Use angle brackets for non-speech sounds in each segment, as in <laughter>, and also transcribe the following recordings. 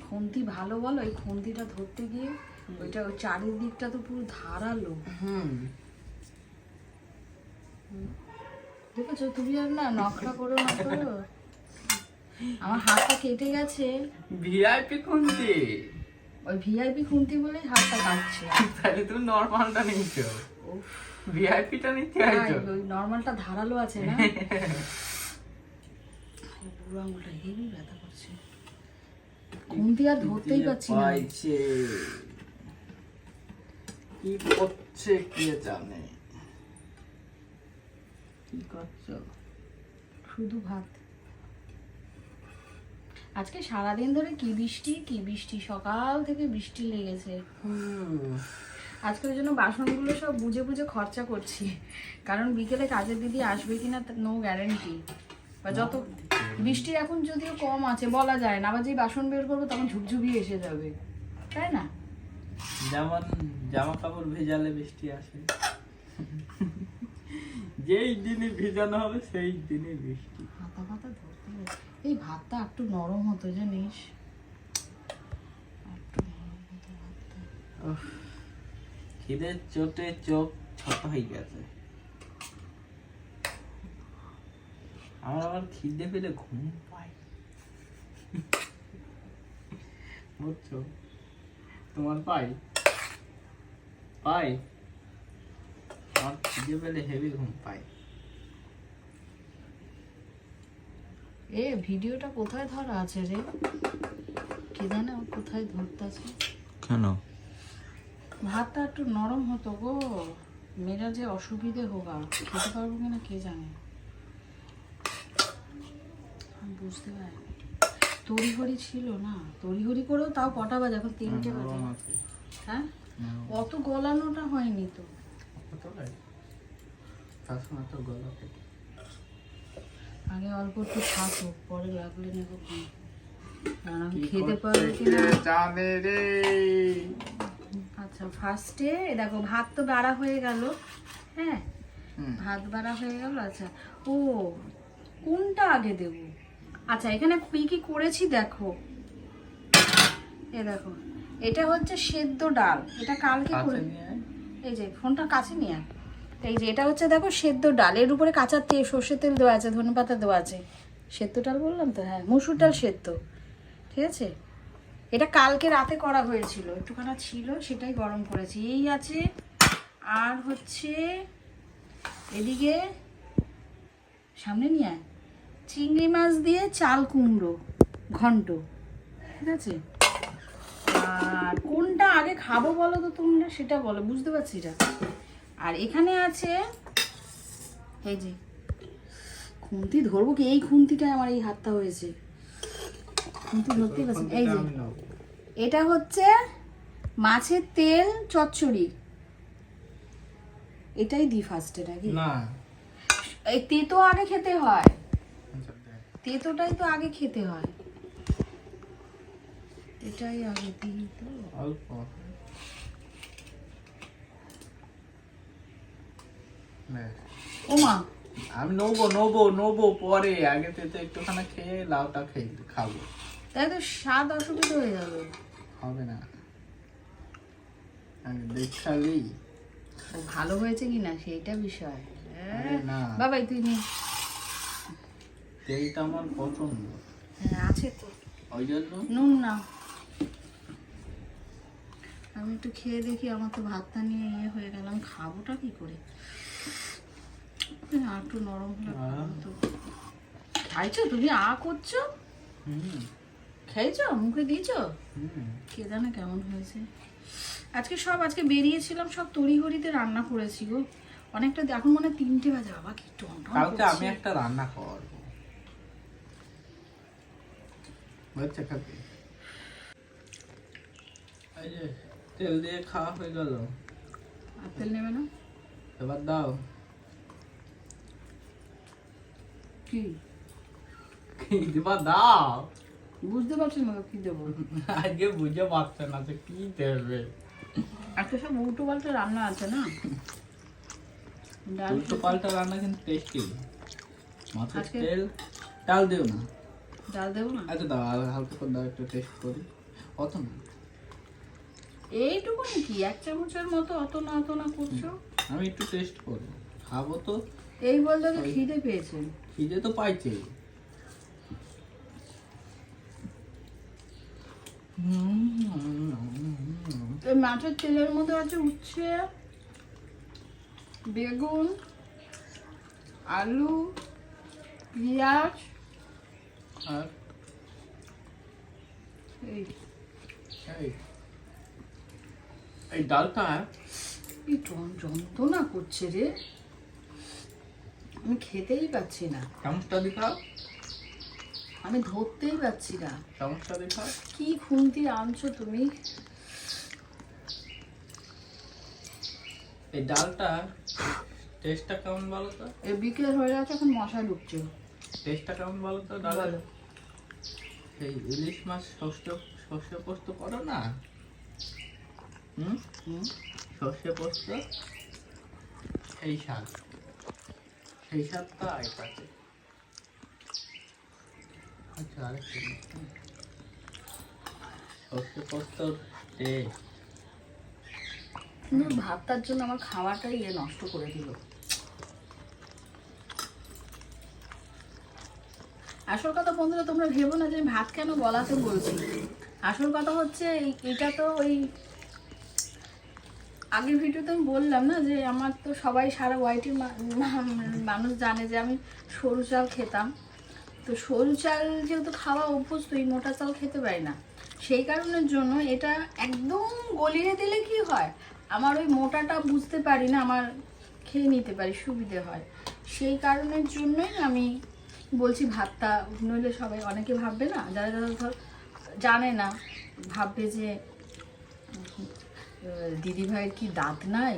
খুন্তি ভালো বলো এই খুন্তিটা ধরতে গিয়ে ওইটা ওই চারিদিকটা তো পুরো ধারালো। হুম। দেখেছ তুমি আর না নখরা করো না করো? আমার হাতটা কেটে গেছে। ভিআইপি খুন্তি। ওই ভিআইপি খুন্তি বলেই হাতটা কাটছে। তাহলে তুমি নর্মালটা নিচ্ছ। ভিআইপিটা নিতে আইছো ওই নর্মালটা ধারালো আছে না? <laughs> বুড়ো আঙুলটা হেভি ব্যথা করছে। আর ধরতেই পারছি না। কি করছে কে জানে? কি করছ? শুধু ভাত। আজকে সারাদিন ধরে কি বৃষ্টি কি বৃষ্টি? সকাল থেকে বৃষ্টি লেগেছে। আজকে ওই জন্য বাসনগুলো সব বুঝে বুঝে খরচা করছি। কারণ বিকেলে কাজের দিদি আসবে কিনা নো গ্যারেন্টি বা যত বৃষ্টি এখন যদিও কম আছে বলা যায় না আবার যেই বাসন বের করব তখন ঝুপঝুপি এসে যাবে তাই না? যেমন জামা কাপড় ভেজালে বৃষ্টি আসে। যেই দিনে ভেজানো হবে সেই দিনে বৃষ্টি। হাতা ফাতা ধরতে এই ভাতটা একটু নরম হতো জানিস? খিদের চোটে চোখ ছোট হয়ে গেছে। আমার আবার খিদে পেলে ঘুম পায়। বুঝছ? তোমার পাই? পাই? আমার খিদে পেলে হেভি ঘুম পায়। এ ভিডিওটা কোথায় ধরা আছে রে? কে জানে ও কোথায় ধরতেছে? কেন? ভাতটা একটু নরম হতো গো। মেয়েরা যে অসুবিধে হোগা খেতে পারব কিনা কে জানে? বুঝতে পারি তড়িঘড়ি ছিল না? তড়িঘড়ি করেও তাও কটা বাজে? এখন তিনটে বাজে। হ্যাঁ? অত গলানোটা হয়নি তো। আগে অল্প একটু থাকুক পরে লাগলে নেব খেতে পারব কিনা আচ্ছা ফার্স্টে দেখো ভাত তো বাড়া হয়ে গেল। হ্যাঁ? ভাত বাড়া হয়ে গেল আচ্ছা। ও কোনটা আগে দেব? আচ্ছা এখানে কি কি করেছি দেখো। এ দেখো এটা হচ্ছে সেদ্ধ ডাল। এটা কালকে করে নিয়ে এই যে ফোনটা কাছে নিয়ে এই যে এটা হচ্ছে দেখো সেদ্ধ ডাল। এর উপরে কাঁচা তেল সর্ষের তেল দেওয়া আছে ধনে পাতা দেওয়া আছে। সেদ্ধ ডাল বললাম তো? হ্যাঁ মসুর ডাল সেদ্ধ। ঠিক আছে? এটা কালকে রাতে করা হয়েছিল। একটুখানা ছিল সেটাই গরম করেছি। এই আছে আর হচ্ছে এদিকে সামনে নিয়ে আয়। চিংড়ি মাছ দিয়ে চাল কুমড়ো ঘন্ট ঠিক আছে? আর কোনটা আগে খাব বলো তো তোমরা? সেটা বলো বুঝতে পারছি এটা। আর এখানে আছে এই যে খুন্তি ধরবো কি? এই খুন্তিটাই আমার এই হাতটা হয়েছে। খুন্তি ধরতে পারছি এই যে। এটা হচ্ছে মাছের তেল চচ্চড়ি। এটাই দি ফার্স্টে নাকি? না। এই তেতো আগে খেতে হয়। তেতোটাই তো আগে খেতে হয়। এটাই আগে দিই তো। অল্প। নে। ও মা আমি নেব নেব নেব পরে। আগে থেকে একটুখানি খেয়ে লাউটা খেয়ে খাব। তাই তো স্বাদ অসুবিধা হয়ে যাবে। হবে না। আমি দেখালি ভালো হয়েছে কি না সেইটা বিষয়। বাবাই তুই নে। তেলটা আমার পছন্দ হ্যাঁ আছে তো। ওই জন্য নুন না। আমি একটু খেয়ে দেখি আমার তো ভাতটা নিয়ে ইয়ে হয়ে গেল। আমি খাবোটা কি করে? আর একটু নরম হলে ভালো খাইছো? তুমি আ করছ? খেয়েছো? মুখে দিয়েছ? কে জানে কেমন হয়েছে। আজকে সব আজকে বেরিয়েছিলাম সব তড়িঘড়িতে রান্না করেছি গো। অনেকটা এখন মনে তিনটে বাজে। বাবা কি টন আমি একটা রান্না করব। এই যে তেল দিয়ে খাওয়া হয়ে গেল। আর তেল নেবে না? এবার দাও। কি? কি দিবা? দাও। বুঝতে পারছি না কি দেবো? আজকে বুঝে পারছে না যে কি দেবে। আজকে সব উল্টো পাল্টা রান্না আছে না? ডাল উল্টো পাল্টা রান্না কিন্তু টেস্টি মাছের আজকে- তেল ডাল দিও না। ডাল দেবো না? আচ্ছা দাও হালকা করে দাও একটু টেস্ট করি। অত না। এইটুকু কি এক চামচের মতো অত না অত না করছ? আমি একটু টেস্ট করব খাব তো। এই বলতে তো খিদে পেয়েছে। খিদে তো পাইছে এই মাছের তেলের মধ্যে আছে উচ্ছে বেগুন আলু পেঁয়াজ আর এই। এই। এই ডালটা যন্ত্রণা করছে রে। আমি খেতেই পাচ্ছি না। চামচটা দেখাও আমি ধরতেই পাচ্ছি না। চামচটা দেখাও কি খুন্তি আনছো তুমি? এই ডালটা টেস্টটা কেমন বলো তো? এ বিকেল হয়ে গেছে এখন মশা ঢুকছে টেস্টটা কেমন বলো তো বলো এই ইলিশ মাছ সর্ষে সর্ষে পোস্ত করো না? হুম? সর্ষে পোস্ত? সেই শাক। সেই শাকটা এটাতে আচ্ছা আরেকটু পোস্ত টেস্ট জন্য আমার খাওয়াটাই ইয়ে নষ্ট করে দিল। আসল কথা বন্ধুরা, তোমরা ভেবো না যে ভাত কেন বলাতে বলছি। আসল কথা হচ্ছে এটা তো ওই আগের ভিডিওতে আমি বললাম না যে আমার তো সবাই সারা ওয়াইটির মানুষ জানে যে আমি সরু চাল খেতাম। তো সরু চাল যেহেতু খাওয়া অভ্যস্ত, এই মোটা চাল খেতে পারি না। সেই কারণের জন্য এটা একদম গলিয়ে দিলে কি হয়? আমার ওই মোটাটা বুঝতে পারি না, আমার খেয়ে নিতে পারি, সুবিধে হয়। সেই কারণের জন্যই আমি বলছি ভাতটা নইলে সবাই অনেকে ভাববে না যারা যারা ধর জানে না ভাববে যে দিদি ভাইয়ের কি দাঁত নাই?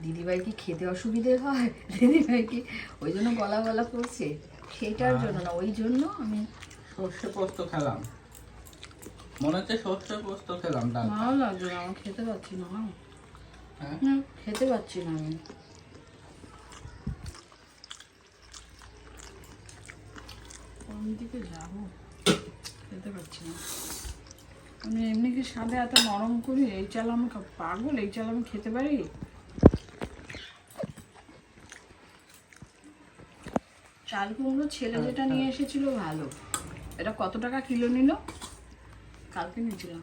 দিদি ভাই কি খেতে অসুবিধে হয়? <laughs> দিদি ভাই কি ওই জন্য গলা গলা করছে? সেটার জন্য না ওই জন্য আমি সর্ষে পোস্ত খেলাম। মনে হচ্ছে সর্ষে পোস্ত খেলাম ভালো লাগছে না আমার খেতে পাচ্ছি না। না হ্যাঁ খেতে পাচ্ছি না আমি। কোন দিকে যাব। খেতে পাচ্ছি না। আমি এমনি কি সাদে এত নরম করি? এই চাল আমি পাগল? এই চাল আমি খেতে পারি? চাল কুমড়ো ছেলে যেটা নিয়ে এসেছিল ভালো? এটা কত টাকা কিলো নিল? কালকে নিয়েছিলাম।